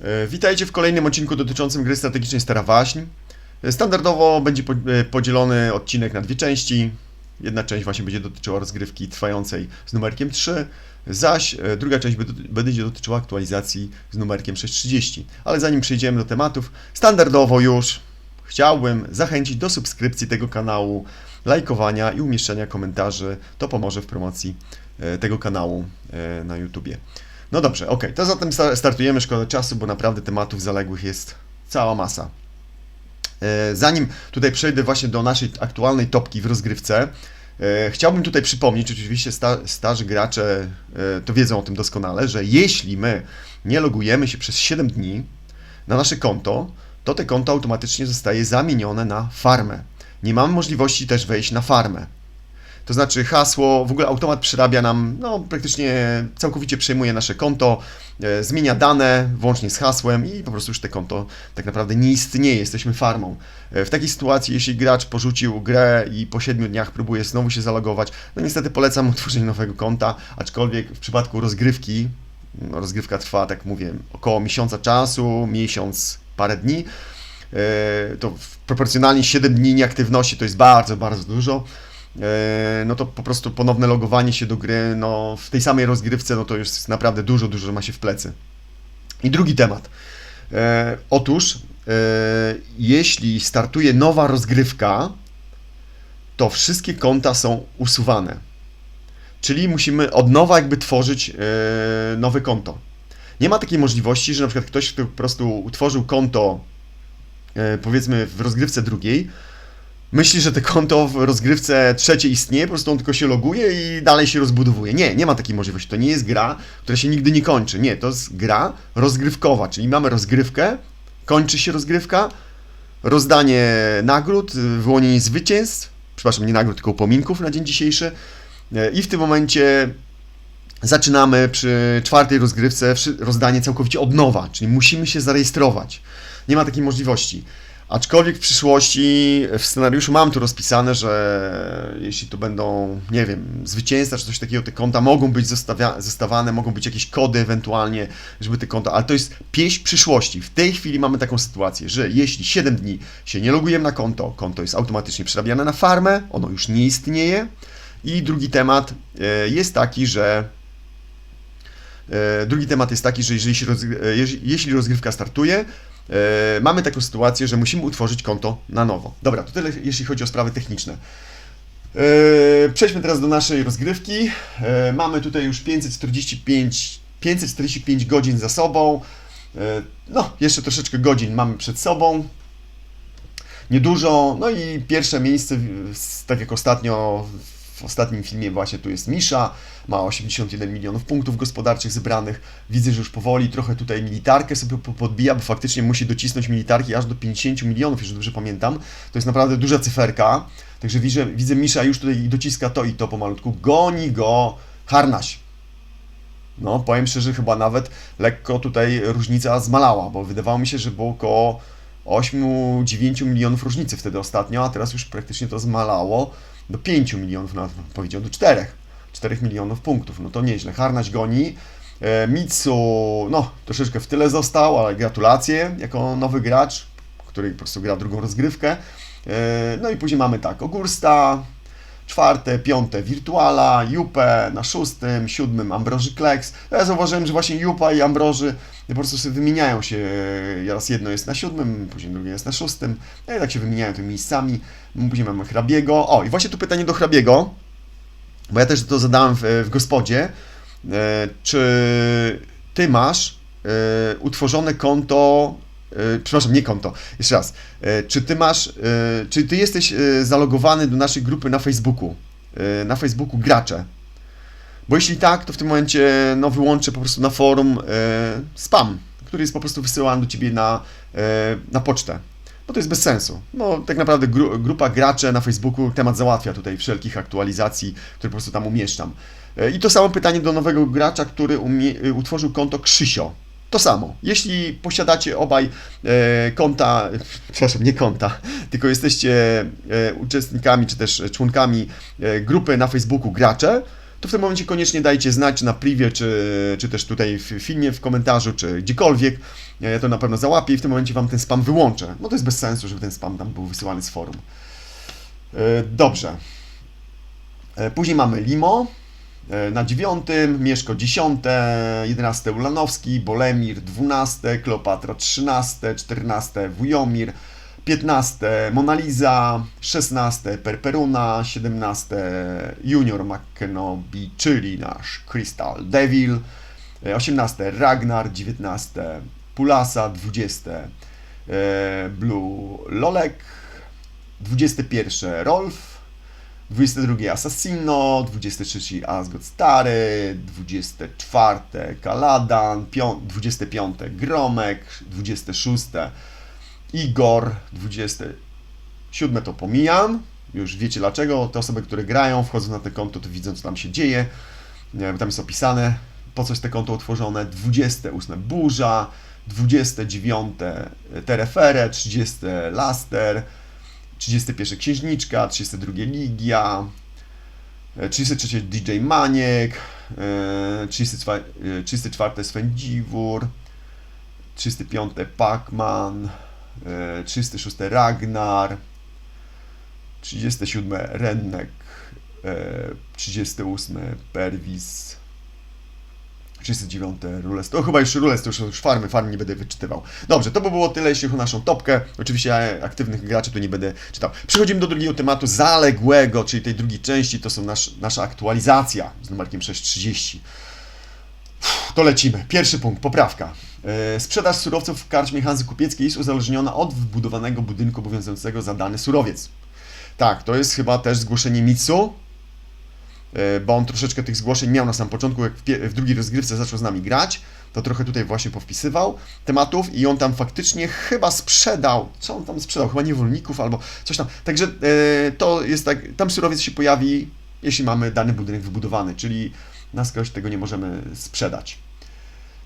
E, Witajcie w kolejnym odcinku dotyczącym gry strategicznej Stara Waśń. E, Standardowo będzie e, podzielony odcinek na dwie części. Jedna część właśnie będzie dotyczyła rozgrywki trwającej z numerkiem 3, zaś druga część będzie- dotyczyła aktualizacji z numerkiem 630. Ale zanim przejdziemy do tematów, standardowo już chciałbym zachęcić do subskrypcji tego kanału, lajkowania i umieszczania komentarzy. To pomoże w promocji tego kanału na YouTubie. No dobrze, ok, to zatem sta- startujemy, szkoda czasu, bo naprawdę tematów zaległych jest cała masa. E, Zanim tutaj przejdę właśnie do naszej aktualnej topki w rozgrywce, e, chciałbym tutaj przypomnieć, oczywiście sta, starzy gracze e, to wiedzą o tym doskonale, że jeśli my nie logujemy się przez 7 dni na nasze konto, to te konto automatycznie zostaje zamienione na farmę. Nie mamy możliwości też wejść na farmę. To znaczy hasło, w ogóle automat przerabia nam, no praktycznie całkowicie przejmuje nasze konto, e, zmienia dane włącznie z hasłem i po prostu już te konto tak naprawdę nie istnieje, jesteśmy farmą. E, w takiej sytuacji, jeśli gracz porzucił grę i po 7 dniach próbuje znowu się zalogować, no niestety polecam utworzenie nowego konta, aczkolwiek w przypadku rozgrywki, no, rozgrywka trwa, tak mówię, około miesiąca czasu, miesiąc, parę dni, e, to proporcjonalnie 7 dni nieaktywności to jest bardzo, bardzo dużo no to po prostu ponowne logowanie się do gry, no w tej samej rozgrywce, no to już naprawdę dużo, dużo ma się w plecy. I drugi temat. E, otóż, e, jeśli startuje nowa rozgrywka, to wszystkie konta są usuwane. Czyli musimy od nowa jakby tworzyć e, nowe konto. Nie ma takiej możliwości, że na przykład ktoś, kto po prostu utworzył konto, e, powiedzmy w rozgrywce drugiej, myśli, że to konto w rozgrywce trzeciej istnieje, po prostu on tylko się loguje i dalej się rozbudowuje. Nie, nie ma takiej możliwości. To nie jest gra, która się nigdy nie kończy. Nie, to jest gra rozgrywkowa, czyli mamy rozgrywkę, kończy się rozgrywka, rozdanie nagród, wyłonienie zwycięstw, przepraszam, nie nagród, tylko upominków na dzień dzisiejszy E, i w tym momencie zaczynamy przy czwartej rozgrywce rozdanie całkowicie od nowa, czyli musimy się zarejestrować. Nie ma takiej możliwości. Aczkolwiek w przyszłości w scenariuszu mam tu rozpisane, że jeśli to będą, nie wiem, zwycięzca czy coś takiego, te konta mogą być zostawane, mogą być jakieś kody ewentualnie, żeby te konta, ale to jest pieśń przyszłości. W tej chwili mamy taką sytuację, że jeśli 7 dni się nie logujemy na konto, konto jest automatycznie przerabiane na farmę, ono już nie istnieje. I drugi temat e, jest taki, że E, Drugi temat jest taki, że jeżeli się rozgry- e, jeśli rozgrywka startuje, mamy taką sytuację, że musimy utworzyć konto na nowo. Dobra, to tyle jeśli chodzi o sprawy techniczne. E, Przejdźmy teraz do naszej rozgrywki. E, Mamy tutaj już 545, 545 godzin za sobą. E, No, jeszcze troszeczkę godzin mamy przed sobą. Niedużo. No i pierwsze miejsce, tak jak ostatnio w ostatnim filmie właśnie tu jest Misza, ma 81 milionów punktów gospodarczych zebranych. Widzę, że już powoli trochę tutaj militarkę sobie po- podbija, bo faktycznie musi docisnąć militarki aż do 50 milionów, jeżeli dobrze pamiętam. To jest naprawdę duża cyferka. Także widzę, widzę Misza już tutaj dociska to i to pomalutku. Goni go Harnaś. No, powiem szczerze, chyba nawet lekko tutaj różnica zmalała, bo wydawało mi się, że było około 8-9 milionów różnicy wtedy ostatnio, a teraz już praktycznie to zmalało do 5 milionów, nawet powiedział do 4. 4 milionów punktów, no to nieźle. Harnaś goni. E, Mitsu, no, troszeczkę w tyle został, ale gratulacje jako nowy gracz, który po prostu gra drugą rozgrywkę. E, No i później mamy tak, Ogursta, czwarte, piąte Wirtuala, Jupe na szóstym, siódmym Ambroży Kleks. Ja zauważyłem, że właśnie Jupa i Ambroży po prostu sobie wymieniają się. Raz jedno jest na siódmym, później drugie jest na szóstym. No i tak się wymieniają tymi miejscami. Później mamy Hrabiego. O, i właśnie tu pytanie do Hrabiego, bo ja też to zadałem w, w gospodzie. E, Czy ty masz e, utworzone konto E, przepraszam, nie konto, jeszcze raz. E, Czy ty masz, e, czy ty jesteś zalogowany do naszej grupy na Facebooku? Na Facebooku gracze. Bo jeśli tak, to w tym momencie no, wyłączę po prostu na forum spam, który jest po prostu wysyłany do ciebie na, na pocztę. Bo to jest bez sensu. No, tak naprawdę gru, grupa gracze na Facebooku temat załatwia tutaj wszelkich aktualizacji, które po prostu tam umieszczam. I to samo pytanie do nowego gracza, który umie, utworzył konto Krzysio. To samo. Jeśli posiadacie obaj e, konta, przepraszam, nie konta, tylko jesteście e, uczestnikami czy też członkami e, grupy na Facebooku gracze, to w tym momencie koniecznie dajcie znać, na privie, czy, czy też tutaj w filmie, w komentarzu, czy gdziekolwiek. Ja ja to na pewno załapię i w tym momencie Wam ten spam wyłączę. No to jest bez sensu, żeby ten spam tam był wysyłany z forum. E, Dobrze. E, Później mamy Limo. E, Na dziewiątym, Mieszko dziesiąte, jedenaste Ulanowski, Bolemir dwunaste, Kleopatra trzynaste, czternaste Wujomir, piętnaste Mona Lisa, szesnaste Perperuna, siedemnaste Junior McKenobi, czyli nasz Crystal Devil, e, osiemnaste Ragnar, dziewiętnaste Pulasa, dwudzieste e, Blue Lolek, dwudzieste pierwsze Rolf, 22 Assassino, 23 Asgard Stary, 24 Kaladan, pią- 25 Gromek, 26 Igor, 27 to pomijam, już wiecie dlaczego, te osoby, które grają, wchodzą na te konto, to widzą co tam się dzieje, tam jest opisane, po co jest te konto utworzone, 28 Burza, 29 Terefere, 30 Laster, 31 Księżniczka, 32 Ligia, e, 33 DJ Maniek, e, 34, e, 34 Swędziwór, 35 Pacman, e, 36 Ragnar, 37 Rennek, e, 38 Pervis, 39 Rules. To chyba już Rules, to już, już farmy, farmy nie będę wyczytywał. Dobrze, to by było tyle, jeśli chodzi o naszą topkę. Oczywiście aktywnych graczy tu nie będę czytał. Przechodzimy do drugiego tematu, zaległego, czyli tej drugiej części, to są nasz, nasza aktualizacja z numerkiem 630. Uff, To lecimy. Pierwszy punkt, poprawka. E, Sprzedaż surowców w karczmie Hanzy Kupieckiej jest uzależniona od wbudowanego budynku obowiązującego za dany surowiec. Tak, to jest chyba też zgłoszenie Mitsu, e, bo on troszeczkę tych zgłoszeń miał na samym początku, jak w, w drugiej rozgrywce zaczął z nami grać, to trochę tutaj właśnie powpisywał tematów i on tam faktycznie chyba sprzedał, co on tam sprzedał, chyba niewolników albo coś tam. Także e, to jest tak, tam surowiec się pojawi, jeśli mamy dany budynek wybudowany, czyli na skroś tego nie możemy sprzedać.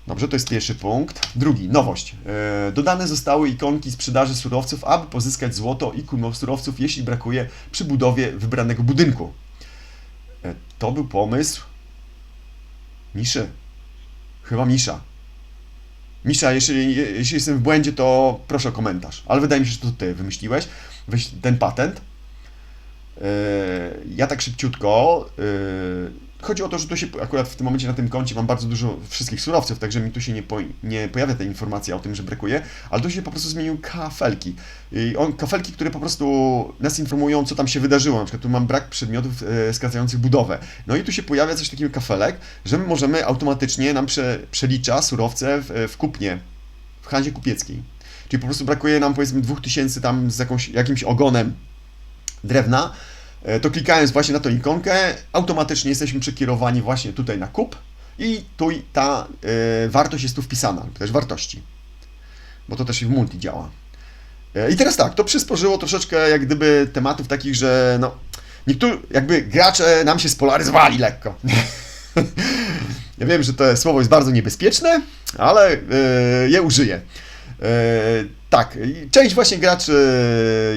Dobrze, to jest pierwszy punkt. Drugi, nowość. E, dodane zostały ikonki sprzedaży surowców, aby pozyskać złoto i kumą surowców, jeśli brakuje przy budowie wybranego budynku. E, to był pomysł Miszy. Chyba Misza. Misza, jeśli, jeśli jestem w błędzie, to proszę o komentarz. Ale wydaje mi się, że to ty wymyśliłeś. Ten patent. E, ja tak szybciutko. E, Chodzi o to, że tu się akurat w tym momencie na tym koncie mam bardzo dużo wszystkich surowców, także mi tu się nie, po, nie pojawia ta informacja o tym, że brakuje, ale tu się po prostu zmieniły kafelki. I on, kafelki, które po prostu nas informują, co tam się wydarzyło. Na przykład tu mam brak przedmiotów e, skracających budowę. No i tu się pojawia coś takiego kafelek, że my możemy automatycznie, nam prze, przelicza surowce w, w kupnie, w handzie kupieckiej. Czyli po prostu brakuje nam powiedzmy 2000 tam z jakąś, jakimś ogonem drewna, e, to klikając właśnie na tą ikonkę, automatycznie jesteśmy przekierowani właśnie tutaj na kup i tu ta e, wartość jest tu wpisana, też wartości, bo to też i w multi działa. E, I teraz tak, to przysporzyło troszeczkę jak gdyby tematów takich, że no, niektórzy jakby gracze nam się spolaryzowali lekko. ja wiem, że to słowo jest bardzo niebezpieczne, ale e, je użyję. E, tak, część właśnie graczy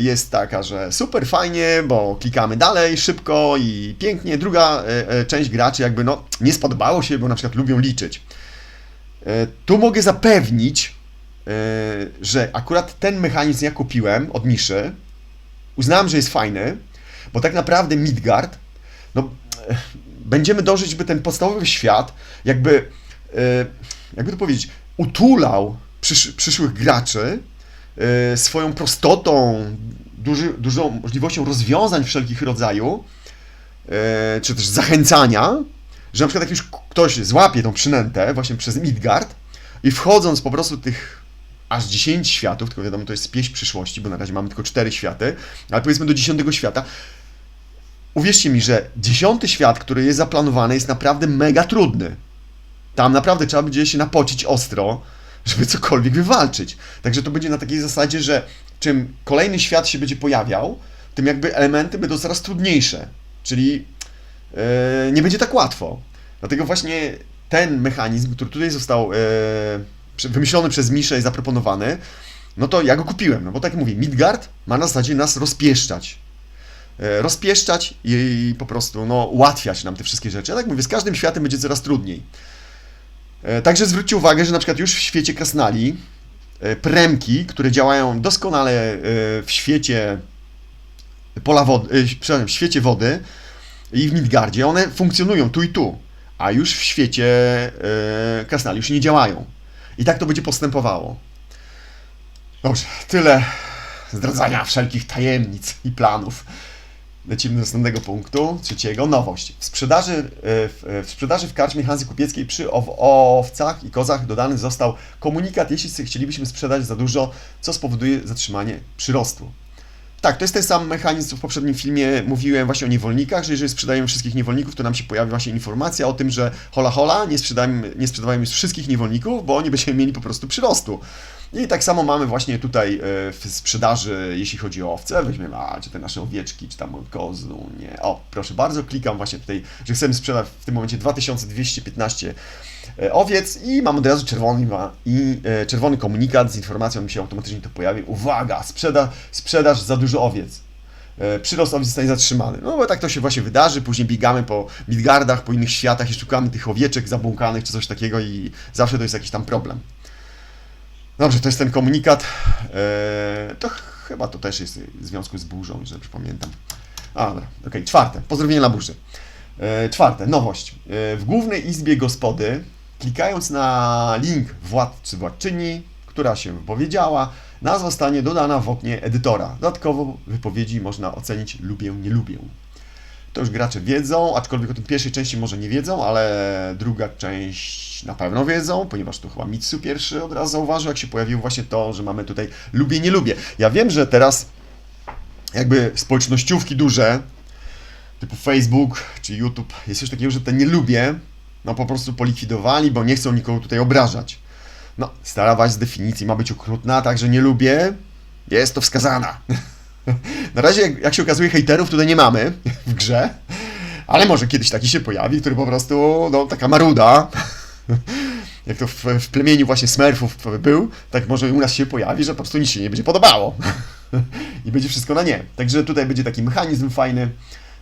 jest taka, że super fajnie, bo klikamy dalej szybko i pięknie. Druga e, e, część graczy jakby no nie spodobało się, bo na przykład lubią liczyć. Tu mogę zapewnić, że akurat ten mechanizm ja kupiłem od Miszy. Uznałem, że jest fajny, bo tak naprawdę Midgard, no będziemy dążyć, by ten podstawowy świat jakby, jakby to powiedzieć, utulał przysz, przyszłych graczy e, swoją prostotą, duży, dużą możliwością rozwiązań wszelkich rodzaju, e, czy też zachęcania, że na przykład jak już ktoś złapie tą przynętę właśnie przez Midgard i wchodząc po prostu tych aż 10 światów, tylko wiadomo, to jest pieśń przyszłości, bo na razie mamy tylko 4 światy, ale powiedzmy do 10 świata, uwierzcie mi, że 10 świat, który jest zaplanowany, jest naprawdę mega trudny. Tam naprawdę trzeba będzie się napocić ostro, żeby cokolwiek wywalczyć. Także to będzie na takiej zasadzie, że czym kolejny świat się będzie pojawiał, tym jakby elementy będą coraz trudniejsze. Czyli e, nie będzie tak łatwo. Dlatego właśnie ten mechanizm, który tutaj został przy- wymyślony przez Miszę i zaproponowany, no to ja go kupiłem, no bo tak jak mówię, Midgard ma na zasadzie nas rozpieszczać. e, rozpieszczać i po prostu no, ułatwiać nam te wszystkie rzeczy. Ja tak mówię, z każdym światem będzie coraz trudniej. E, Także zwróćcie uwagę, że na przykład już w świecie krasnali e, premki, które działają doskonale e, w świecie pola wody, przepraszam, w świecie wody i w Midgardzie, one funkcjonują tu i tu, a już w świecie krasnali już nie działają. I tak to będzie postępowało. Dobrze, tyle zdradzania wszelkich tajemnic i planów. Lecimy do następnego punktu, trzeciego. Nowość. W sprzedaży, e, w, w sprzedaży w karczmie Hanzy Kupieckiej przy ow- owcach i kozach dodany został komunikat, jeśli chcielibyśmy sprzedać za dużo, co spowoduje zatrzymanie przyrostu. Tak, to jest ten sam mechanizm, w poprzednim filmie mówiłem właśnie o niewolnikach, że jeżeli sprzedajemy wszystkich niewolników, to nam się pojawi właśnie informacja o tym, że hola hola, nie sprzedajmy, nie sprzedawajmy już wszystkich niewolników, bo oni będziemy mieli po prostu przyrostu. I tak samo mamy właśnie tutaj e, w sprzedaży, jeśli chodzi o owce, weźmiemy, a, czy te nasze owieczki, czy tam kozy, nie. O, proszę bardzo, klikam właśnie tutaj, że chcemy sprzedać w tym momencie 2215 e, owiec i mam od razu czerwony, ma- i, e, czerwony komunikat z informacją, mi się automatycznie to pojawi. Uwaga, sprzeda, sprzedaż za dużo owiec. E, Przyrost owiec zostanie zatrzymany. No bo tak to się właśnie wydarzy, później biegamy po Midgardach, po innych światach i szukamy tych owieczek zabłąkanych czy coś takiego i zawsze to jest jakiś tam problem. Dobrze, to jest ten komunikat. E, to ch- chyba to też jest w związku z burzą, dobrze pamiętam. A, dobra, okej, czwarte, pozdrowienie dla burzy. E, czwarte, nowość. E, w głównej izbie gospody, klikając na link władcy władczyni, która się wypowiedziała, nazwa stanie dodana w oknie edytora. Dodatkowo wypowiedzi można ocenić lubię, nie lubię. To już gracze wiedzą, aczkolwiek o tym pierwszej części może nie wiedzą, ale druga część na pewno wiedzą, ponieważ tu chyba Mitsu pierwszy od razu zauważył, jak się pojawiło właśnie to, że mamy tutaj lubię, nie lubię. Ja wiem, że teraz jakby społecznościówki duże, typu Facebook czy YouTube, jest coś takiego, że te nie lubię, no po prostu polikwidowali, bo nie chcą nikogo tutaj obrażać. No, stara waść z definicji ma być okrutna, także nie lubię, jest to wskazana. Na razie, jak, się okazuje, hejterów tutaj nie mamy w grze, ale może kiedyś taki się pojawi, który po prostu, no, taka maruda, jak to w, w plemieniu właśnie Smurfów był, tak może u nas się pojawi, że po prostu nic się nie będzie podobało i będzie wszystko na nie. Także tutaj będzie taki mechanizm fajny,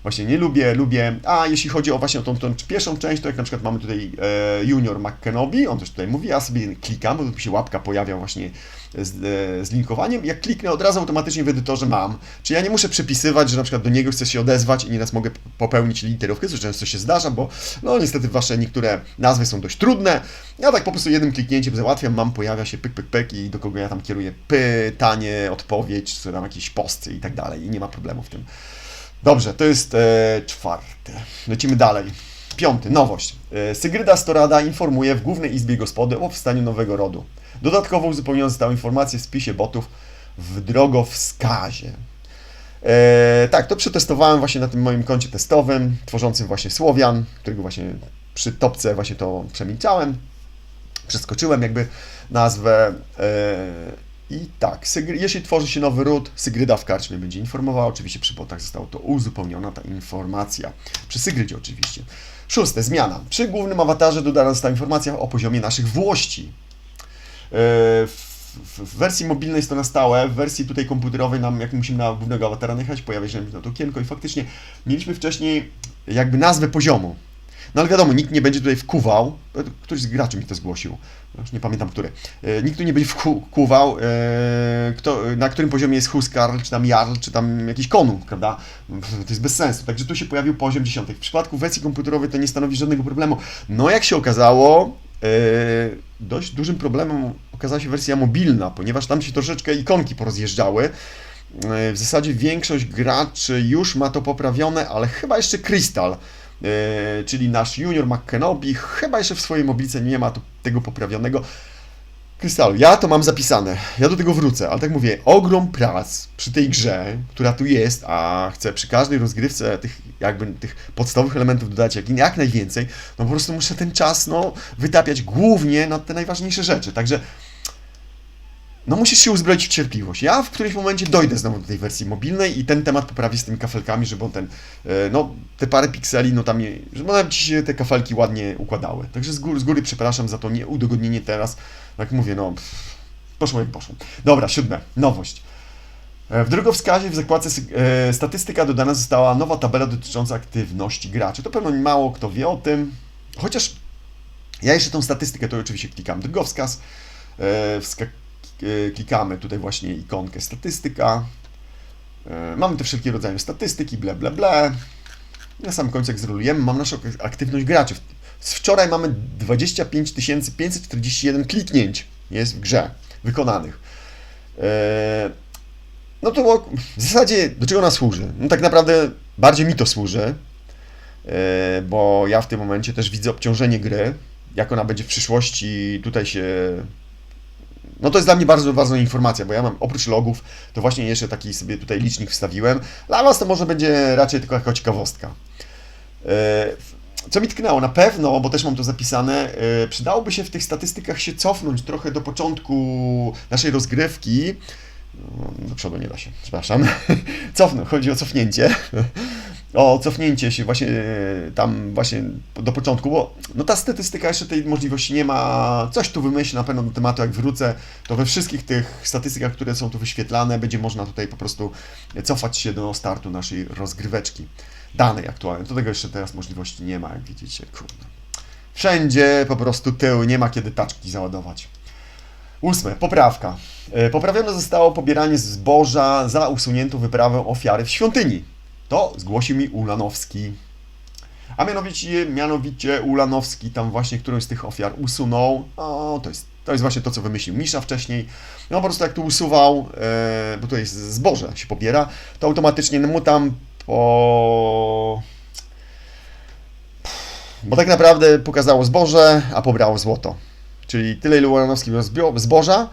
właśnie nie lubię, lubię, a jeśli chodzi o właśnie o tą, tą pierwszą część, to jak na przykład mamy tutaj e, Junior McKenobi, on też tutaj mówi, ja sobie klikam, bo tu się łapka pojawia właśnie z, e, z linkowaniem, jak kliknę od razu automatycznie w edytorze mam, czy ja nie muszę przepisywać, że na przykład do niego chcę się odezwać i nieraz mogę popełnić literówkę, co często się zdarza, bo no niestety wasze niektóre nazwy są dość trudne, ja tak po prostu jednym kliknięciem załatwiam, mam, pojawia się pyk, pyk, pyk i do kogo ja tam kieruję pytanie, odpowiedź, czy tam jakieś posty i tak dalej. I nie ma problemu w tym. Dobrze, to jest e, czwarte. Lecimy dalej. Piąty, nowość. E, Sygryda Storada informuje w Głównej Izbie Gospody o powstaniu nowego rodu. Dodatkowo uzupełnione zostały informacje w spisie botów w drogowskazie. E, tak, to przetestowałem właśnie na tym moim koncie testowym, tworzącym właśnie Słowian, którego właśnie przy topce właśnie to przemilczałem. Przeskoczyłem jakby nazwę. E, I tak, jeśli tworzy się nowy ród, Sygryda w karczmie będzie informowała. Oczywiście przy botach została to uzupełniona ta informacja. Przy Sygrydzie oczywiście. Szóste, zmiana. Przy głównym awatarze dodana została informacja o poziomie naszych włości. Yy, W wersji mobilnej jest to na stałe, w wersji tutaj komputerowej nam, jak musimy na głównego awatara najechać, pojawia się nam to okienko i faktycznie mieliśmy wcześniej jakby nazwę poziomu. No ale wiadomo, nikt nie będzie tutaj wkuwał, któryś z graczy mi to zgłosił, już nie pamiętam który, E, nikt tu nie będzie wkuwał, e, kto, na którym poziomie jest Huskarl, czy tam Jarl, czy tam jakiś Konu, prawda? To jest bez sensu, także tu się pojawił poziom 10. W przypadku wersji komputerowej to nie stanowi żadnego problemu. No jak się okazało, e, dość dużym problemem okazała się wersja mobilna, ponieważ tam się troszeczkę ikonki porozjeżdżały. W zasadzie większość graczy już ma to poprawione, ale chyba jeszcze Crystal, e, czyli nasz junior McKenobi, chyba jeszcze w swojej mobilce nie ma tego poprawionego. Krystalu, ja to mam zapisane, ja do tego wrócę, ale tak mówię, ogrom prac przy tej grze, która tu jest, a chcę przy każdej rozgrywce tych jakby tych podstawowych elementów dodać jak, jak najwięcej, no po prostu muszę ten czas no, wytapiać głównie na te najważniejsze rzeczy, także no musisz się uzbroić w cierpliwość. Ja w którymś momencie dojdę znowu do tej wersji mobilnej i ten temat poprawię z tymi kafelkami, żeby on ten, e, no te parę pikseli, no tam, żeby nam ci się te kafelki ładnie układały. Także z góry, z góry przepraszam za to nieudogodnienie teraz. Jak mówię, no poszło jak poszło. Dobra, siódme, nowość. E, W drogowskazie w zakładce e, statystyka dodana została nowa tabela dotycząca aktywności graczy. To pewno mało kto wie o tym, chociaż ja jeszcze tą statystykę to oczywiście klikam drogowskaz, wska- e, klikamy tutaj właśnie ikonkę statystyka, e, mamy te wszelkie rodzaje statystyki, ble ble ble. Na sam końcu jak zrolujemy, mam naszą ak- aktywność graczy. Z wczoraj mamy 25 541 kliknięć jest w grze wykonanych. E, no to w zasadzie do czego ona służy? No tak naprawdę bardziej mi to służy, e, bo ja w tym momencie też widzę obciążenie gry, jak ona będzie w przyszłości tutaj się... No to jest dla mnie bardzo ważna informacja, bo ja mam oprócz logów, to właśnie jeszcze taki sobie tutaj licznik wstawiłem. Dla Was to może będzie raczej tylko jako ciekawostka. E, Co mi tknęło? Na pewno, bo też mam to zapisane, e, przydałoby się w tych statystykach się cofnąć trochę do początku naszej rozgrywki. No, Do przodu nie da się, przepraszam. Cofnę, chodzi o cofnięcie. O cofnięcie się właśnie e, tam właśnie do początku, bo no ta statystyka jeszcze tej możliwości nie ma. Coś tu wymyślę na pewno do tematu, jak wrócę, to we wszystkich tych statystykach, które są tu wyświetlane, będzie można tutaj po prostu cofać się do startu naszej rozgryweczki. Danej aktualnej. Do tego jeszcze teraz możliwości nie ma, jak widzicie. Kurde. Wszędzie po prostu tył, nie ma kiedy taczki załadować. Ósme, poprawka. E, Poprawione zostało pobieranie zboża za usuniętą wyprawę ofiary w świątyni. To zgłosił mi Ulanowski. A mianowicie, mianowicie Ulanowski tam właśnie którąś z tych ofiar usunął. O, to jest, to jest właśnie to, co wymyślił Misza wcześniej. No po prostu jak tu usuwał, e, bo tutaj z- zboże się pobiera, to automatycznie mu tam po... Bo tak naprawdę pokazało zboże, a pobrało złoto. Czyli tyle, ile Ulanowski miał zboża,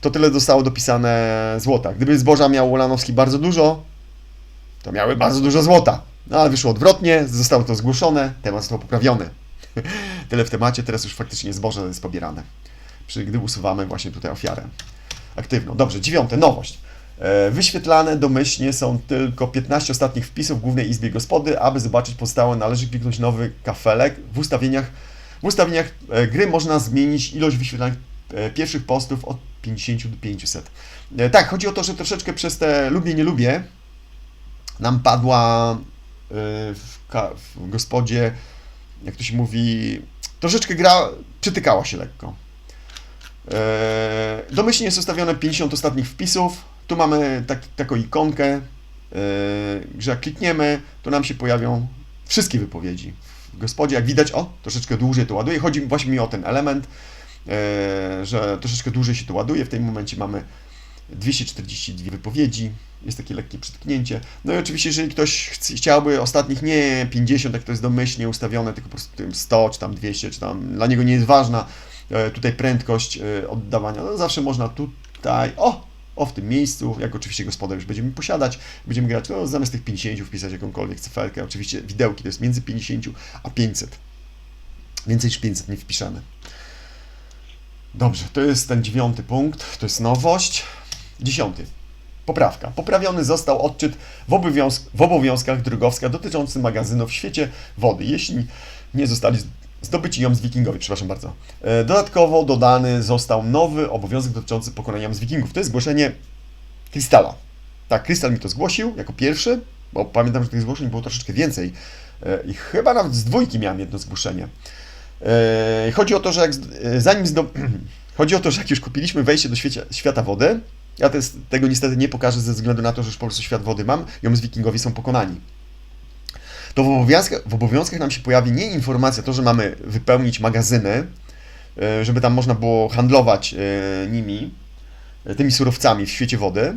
to tyle zostało dopisane złota. Gdyby zboża miał Ulanowski bardzo dużo, to miały bardzo dużo złota. No ale wyszło odwrotnie, zostało to zgłoszone, temat został poprawiony. Tyle w temacie, teraz już faktycznie zboże jest pobierane. Przy, gdy usuwamy właśnie tutaj ofiarę aktywną. Dobrze, dziewiąte, nowość. E, Wyświetlane domyślnie są tylko 15 ostatnich wpisów w Głównej Izbie Gospody. Aby zobaczyć pozostałe, należy kliknąć nowy kafelek. W ustawieniach, w ustawieniach e, gry można zmienić ilość wyświetlanych e, pierwszych postów od 50 do 500. E, Tak, chodzi o to, że troszeczkę przez te lubię, nie lubię nam padła e, w, w gospodzie, jak to się mówi, troszeczkę gra przytykała się lekko. E, Domyślnie jest ustawione 50 ostatnich wpisów. Tu mamy tak, taką ikonkę, e, że jak klikniemy, to nam się pojawią wszystkie wypowiedzi w gospodzie. Jak widać, o, troszeczkę dłużej to ładuje. Chodzi właśnie mi o ten element, że troszeczkę dłużej się to ładuje. W tym momencie mamy 242 wypowiedzi. Jest takie lekkie przytknięcie. No i oczywiście, jeżeli ktoś chciałby ostatnich nie 50, jak to jest domyślnie ustawione, tylko po prostu tym 100, czy tam 200, czy tam dla niego nie jest ważna e, tutaj prędkość e, oddawania, no zawsze można tutaj, o, o w tym miejscu, jak oczywiście gospodarz będziemy posiadać, będziemy grać, no zamiast tych 50 wpisać jakąkolwiek cyferkę, oczywiście widełki to jest między 50 a 500. Więcej niż 500 nie wpiszemy. Dobrze, to jest ten dziewiąty punkt, to jest nowość. Dziesiąty. Poprawka. Poprawiony został odczyt w, obowiązk- w obowiązkach drogowska dotyczący magazynów w świecie wody, jeśli nie zostali zdobyci ją z wikingowie, przepraszam bardzo. E, Dodatkowo dodany został nowy obowiązek dotyczący pokonania z wikingów. To jest zgłoszenie Krystala. Tak, Krystal mi to zgłosił jako pierwszy, bo pamiętam, że tych zgłoszeń było troszeczkę więcej E, i chyba nawet z dwójki miałem jedno zgłoszenie. E, Chodzi o to, że jak, zanim zdo... Chodzi o to, że jak już kupiliśmy wejście do świata wody, ja jest, tego niestety nie pokażę ze względu na to, że już po prostu świat wody mam i z wikingowie są pokonani. To w obowiązkach, w obowiązkach nam się pojawi nie informacja, to, że mamy wypełnić magazyny, e, żeby tam można było handlować e, nimi, e, tymi surowcami w świecie wody,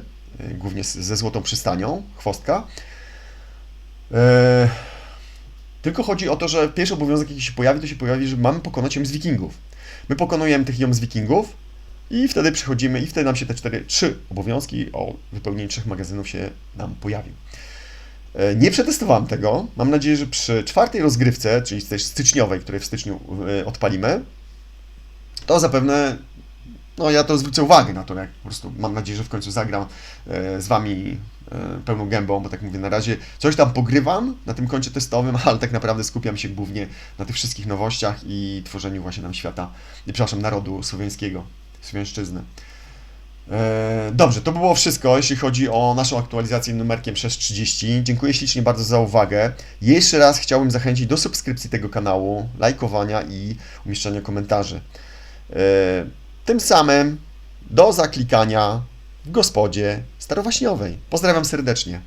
głównie ze złotą przystanią, chwostka. Tylko chodzi o to, że pierwszy obowiązek, jaki się pojawi, to się pojawi, że mamy pokonać ją z wikingów. My pokonujemy tych ją z wikingów i wtedy przechodzimy i wtedy nam się te cztery, trzy obowiązki o wypełnieniu trzech magazynów się nam pojawił. E, Nie przetestowałem tego. Mam nadzieję, że przy czwartej rozgrywce, czyli też styczniowej, której w styczniu e, odpalimy, to zapewne, no ja to zwrócę uwagę na to, jak po prostu mam nadzieję, że w końcu zagram e, z Wami pełną gębą, bo tak mówię, na razie coś tam pogrywam na tym koncie testowym, ale tak naprawdę skupiam się głównie na tych wszystkich nowościach i tworzeniu właśnie nam świata, przepraszam, narodu słowiańskiego, słowiańszczyzny. E, Dobrze, to było wszystko, jeśli chodzi o naszą aktualizację numerkiem 630. Dziękuję ślicznie bardzo za uwagę. Jeszcze raz chciałbym zachęcić do subskrypcji tego kanału, lajkowania i umieszczania komentarzy. E, Tym samym do zaklikania w gospodzie starowaśniowej. Pozdrawiam serdecznie.